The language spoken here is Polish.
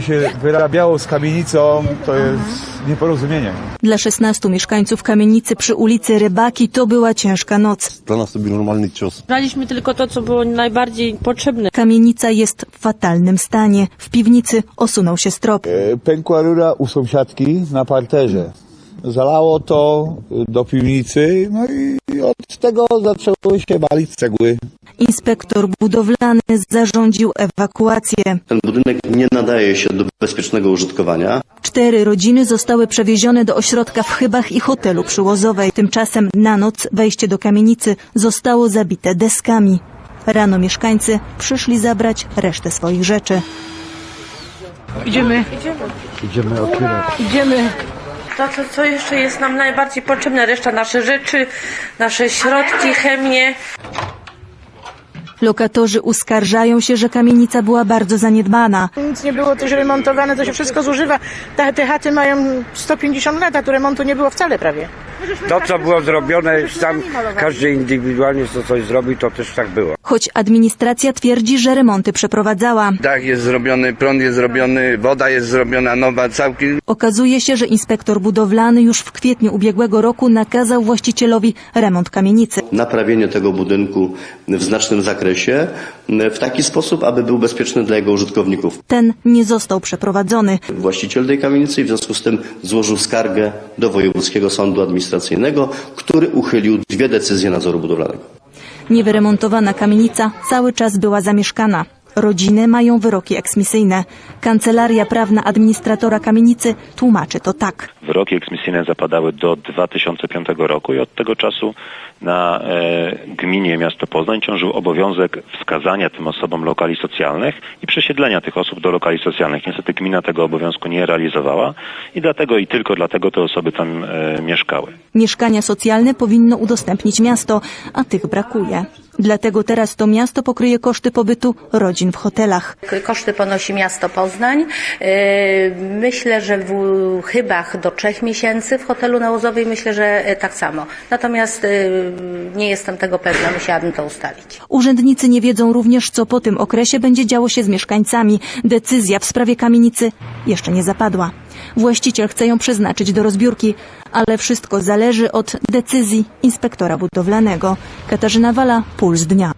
się wyrabiało z kamienicą, to jest nieporozumienie. Dla 16 mieszkańców kamienicy przy ulicy Rybaki to była ciężka noc. Dla nas to był normalny cios. Braliśmy tylko to, co było najbardziej potrzebne. Kamienica jest w fatalnym stanie. W piwnicy osunął się strop. E, Pękła rura u sąsiadki na parterze. Zalało to do piwnicy, no i od tego zaczęły się balić cegły. Inspektor budowlany zarządził ewakuację. Ten budynek nie nadaje się do bezpiecznego użytkowania. Cztery rodziny zostały przewiezione do ośrodka w Chybach i hotelu przy Łozowej. Tymczasem na noc wejście do kamienicy zostało zabite deskami. Rano mieszkańcy przyszli zabrać resztę swoich rzeczy. Idziemy. Idziemy. To, co, co jeszcze jest nam najbardziej potrzebne, reszta nasze rzeczy, nasze środki, chemię. Lokatorzy uskarżają się, że kamienica była bardzo zaniedbana. Nic nie było też remontowane, to się wszystko zużywa. Te, te chaty mają 150 lat, a tu remontu nie było wcale prawie. To, co było zrobione, tam każdy indywidualnie co coś zrobił, to też tak było. Choć administracja twierdzi, że remonty przeprowadzała. Dach jest zrobiony, prąd jest zrobiony, woda jest zrobiona nowa, całkiem Okazuje się, że inspektor budowlany już w kwietniu ubiegłego roku nakazał właścicielowi remont kamienicy. Naprawienie tego budynku w znacznym zakresie w taki sposób, aby był bezpieczny dla jego użytkowników. Ten nie został przeprowadzony. Właściciel tej kamienicy w związku z tym złożył skargę do Wojewódzkiego Sądu Administracyjnego, który uchylił dwie decyzje nadzoru budowlanego. Niewyremontowana kamienica cały czas była zamieszkana. Rodziny mają wyroki eksmisyjne. Kancelaria prawna administratora kamienicy tłumaczy to tak. Wyroki eksmisyjne zapadały do 2005 roku i od tego czasu na e, gminie miasto Poznań ciążył obowiązek wskazania tym osobom lokali socjalnych i przesiedlenia tych osób do lokali socjalnych. Niestety gmina tego obowiązku nie realizowała i dlatego i tylko dlatego te osoby tam e, mieszkały. Mieszkania socjalne powinno udostępnić miasto, a tych brakuje. Dlatego teraz to miasto pokryje koszty pobytu rodzin w hotelach. Koszty ponosi miasto Poznań. Yy, Myślę, że w chybach do trzech miesięcy, w hotelu na Łozowej myślę, że e, tak samo. Natomiast yy, nie jestem tego pewna, musiałabym to ustalić. Urzędnicy nie wiedzą również, co po tym okresie będzie działo się z mieszkańcami. Decyzja w sprawie kamienicy jeszcze nie zapadła. Właściciel chce ją przeznaczyć do rozbiórki, ale wszystko zależy od decyzji inspektora budowlanego. Katarzyna Wala, Puls Dnia.